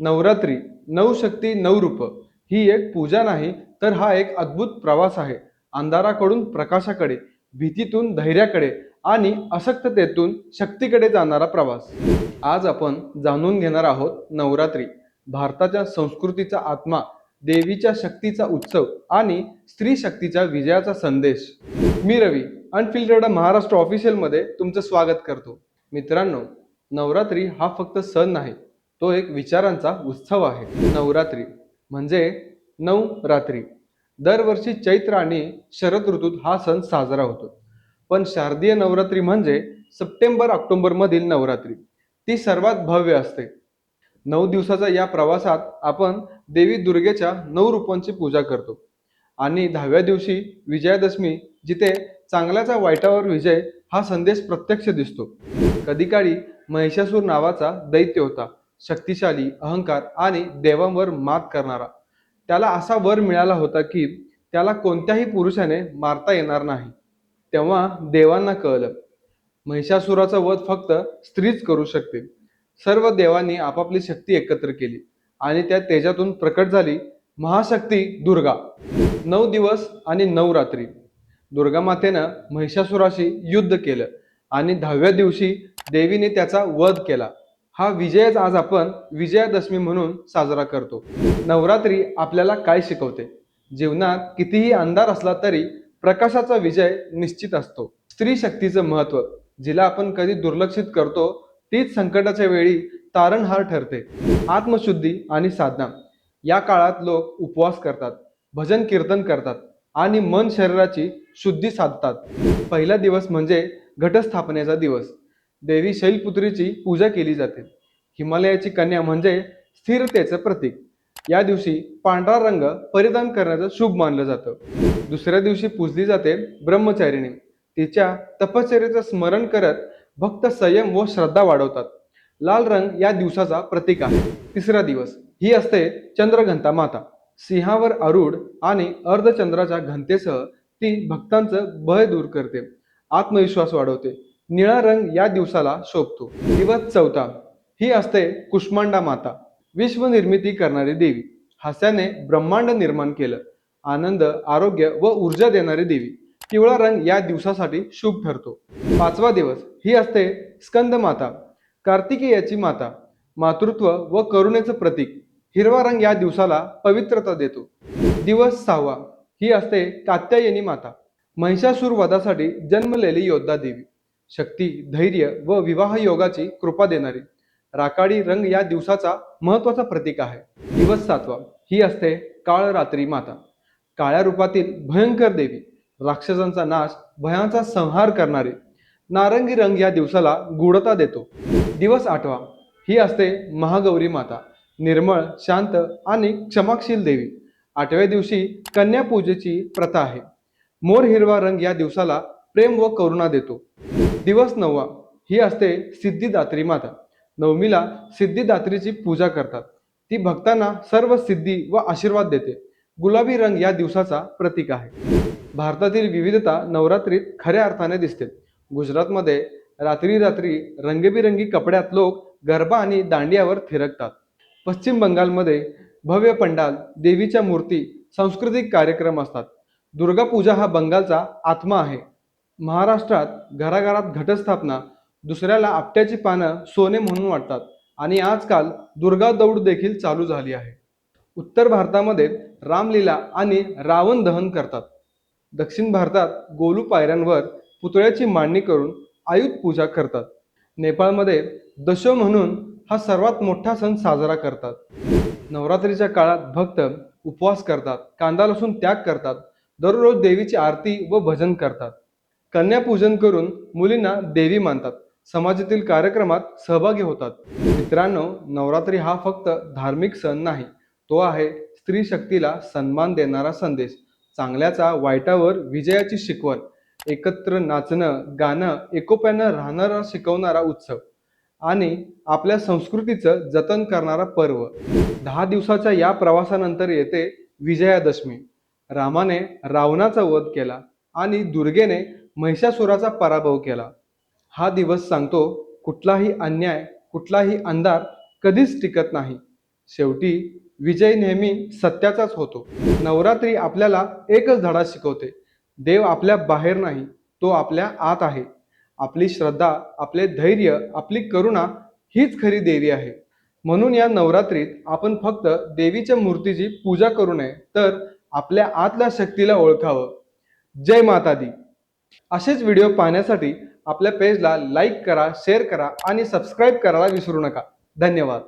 नवरात्री नऊ शक्ती नऊ रूप ही एक पूजा नाही तर हा एक अद्भुत प्रवास आहे. अंधाराकडून प्रकाशाकडे भीतीतून धैर्याकडे आणि अशक्ततेतून शक्तीकडे जाणारा प्रवास. आज आपण जाणून घेणार आहोत नवरात्री भारताच्या संस्कृतीचा आत्मा देवीच्या शक्तीचा उत्सव आणि स्त्री शक्तीच्या विजयाचा संदेश. मी रवी अनफिल्टर्ड महाराष्ट्र ऑफिशियलमध्ये तुमचं स्वागत करतो. मित्रांनो नवरात्री हा फक्त सण नाही तो एक विचारांचा उत्सव आहे. नवरात्री म्हणजे नऊ रात्री दरवर्षी चैत्र आणि शरद ऋतूत हा सण साजरा होतो. पण शारदीय नवरात्री म्हणजे सप्टेंबर ऑक्टोबरमधील नवरात्री. ती सर्वात भव्य असते. नऊ दिवसाच्या या प्रवासात आपण देवी दुर्गेच्या नऊ रूपांची पूजा करतो. आणि दहाव्या दिवशी विजयादशमी जिथे चांगल्याचा वाईटावर विजय हा संदेश प्रत्यक्ष दिसतो. कधी काळी महिषासूर नावाचा दैत्य होता. शक्तिशाली अहंकार आणि देवांवर मात करणारा. त्याला असा वर मिळाला होता की त्याला कोणत्याही पुरुषाने मारता येणार नाही. तेव्हा देवांना कळलं महिषासुराचा वध फक्त स्त्रीच करू शकते. सर्व देवांनी आपापली शक्ती एकत्र केली आणि त्या तेजातून प्रकट झाली महाशक्ती दुर्गा. नऊ दिवस आणि नऊ रात्री. दुर्गा मातेनं महिषासुराशी युद्ध केलं आणि दहाव्या दिवशी देवीने त्याचा वध केला. हा विजयच आज आपण विजयादशमी म्हणून साजरा करतो. नवरात्री आपल्याला काय शिकवते? जीवनात कितीही अंधार असला तरी प्रकाशाचा विजय निश्चित असतो. स्त्री शक्तीचं महत्त्व जिला आपण कधी दुर्लक्षित करतो तीच संकटाच्या वेळी तारणहार ठरते. आत्मशुद्धी आणि साधना या काळात लोक उपवास करतात भजन कीर्तन करतात आणि मन शरीराची शुद्धी साधतात. पहिला दिवस म्हणजे घटस्थापनेचा दिवस. देवी शैलपुत्रीची पूजा केली जाते. हिमालयाची कन्या म्हणजे स्थिरतेचं प्रतीक. या दिवशी पांढरा रंग परिधान करण्याचं शुभ मानलं जातं. दुसऱ्या दिवशी पूजली जाते ब्रह्मचारिणी. तिच्या तपश्चर्याचं स्मरण करत भक्त संयम व श्रद्धा वाढवतात. लाल रंग या दिवसाचा प्रतीक आहे. तिसरा दिवस. ही असते चंद्रघंता माता. सिंहावर आरूढ आणि अर्धचंद्राच्या घनतेसह ती भक्तांचं भय दूर करते. आत्मविश्वास वाढवते. निळा रंग या दिवसाला शोभतो. दिवस चौथा. ही असते कुष्मांडा माता. विश्वनिर्मिती करणारी देवी. हास्याने ब्रह्मांड निर्माण केलं. आनंद आरोग्य व ऊर्जा देणारी देवी. पिवळा रंग या दिवसासाठी शुभ ठरतो. पाचवा दिवस. ही असते स्कंद माता. कार्तिकेयाची माता. मातृत्व व करुणेचं प्रतीक. हिरवा रंग या दिवसाला पवित्रता देतो. दिवस सहावा. ही असते कात्यायनी माता. महिषासूर वधासाठी जन्मलेली योद्धा देवी. शक्ती धैर्य व विवाह योगाची कृपा देणारी. राकाडी रंग या दिवसाचा महत्त्वाचा प्रतीक आहे. दिवस सातवा. ही असते काळ रात्री माता. काळ्या रूपातील भयंकर देवी राक्षसांचा नाश भयांचा संहार करणारी. नारंगी रंग या दिवसाला गूढता देतो. दिवस आठवा. ही असते महागौरी माता. निर्मळ शांत आणि क्षमाशील देवी. आठव्या दिवशी कन्या पूजेची प्रथा आहे. मोर हिरवा रंग या दिवसाला प्रेम व करुणा देतो. दिवस नववा. ही असते सिद्धिदात्री माता. नवमीला सिद्धिदात्रीची पूजा करतात. ती भक्तांना सर्व सिद्धी व आशीर्वाद देते. गुलाबी रंग या दिवसाचा प्रतीक आहे. भारतातील विविधता नवरात्रीत खऱ्या अर्थाने दिसते. गुजरातमध्ये रात्री रात्री रंगीबिरंगी कपड्यात लोक गरबा आणि दांडियावर थिरकतात. पश्चिम बंगालमध्ये भव्य पंडाल देवीच्या मूर्ती सांस्कृतिक कार्यक्रम असतात. दुर्गा पूजा हा बंगालचा आत्मा आहे. महाराष्ट्रात घराघरात घटस्थापना दुसऱ्याला आपट्याची पानं सोने म्हणून वाटतात आणि आजकाल दुर्गा दौड देखील चालू झाली आहे. उत्तर भारतामध्ये रामलीला आणि रावण दहन करतात. दक्षिण भारतात गोलू पायऱ्यांवर पुतळ्याची मांडणी करून आयुध पूजा करतात. नेपाळमध्ये दशो म्हणून हा सर्वात मोठा सण साजरा करतात. नवरात्रीच्या काळात भक्त उपवास करतात कांदा लसूण त्याग करतात दररोज देवीची आरती व भजन करतात. कन्यापूजन करून मुलींना देवी मानतात. समाजातील कार्यक्रमात सहभागी होतात. मित्रांनो नवरात्री हा फक्त धार्मिक सण नाही तो आहे स्त्री शक्तीला सन्मान देणारा संदेश. चांगल्याचा वाईटावर विजयाची शिकवण एकत्र नाचणं गाणं एकोप्यानं राहणारा शिकवणारा उत्सव आणि आपल्या संस्कृतीचं जतन करणारा पर्व. दहा दिवसाच्या या प्रवासानंतर येते विजयादशमी. रामाने रावणाचा वध केला आणि दुर्गेने महिषासुराचा पराभव केला. हा दिवस सांगतो कुठलाही अन्याय कुठलाही अंधार कधीच टिकत नाही. शेवटी विजय नेहमी सत्याचाच होतो. नवरात्री आपल्याला एकच धडा शिकवते. देव आपल्या बाहेर नाही तो आपल्या आत आहे. आपली श्रद्धा आपले धैर्य आपली करुणा हीच खरी देवी आहे. म्हणून या नवरात्रीत आपण फक्त देवीच्या मूर्तीची पूजा करू नये तर आपल्या आतल्या शक्तीला ओळखावं. जय माता दी असेच व्हिडिओ पाहण्यासाठी आपल्या पेजला लाईक करा शेअर करा आणि सबस्क्राईब करायला विसरू नका. धन्यवाद.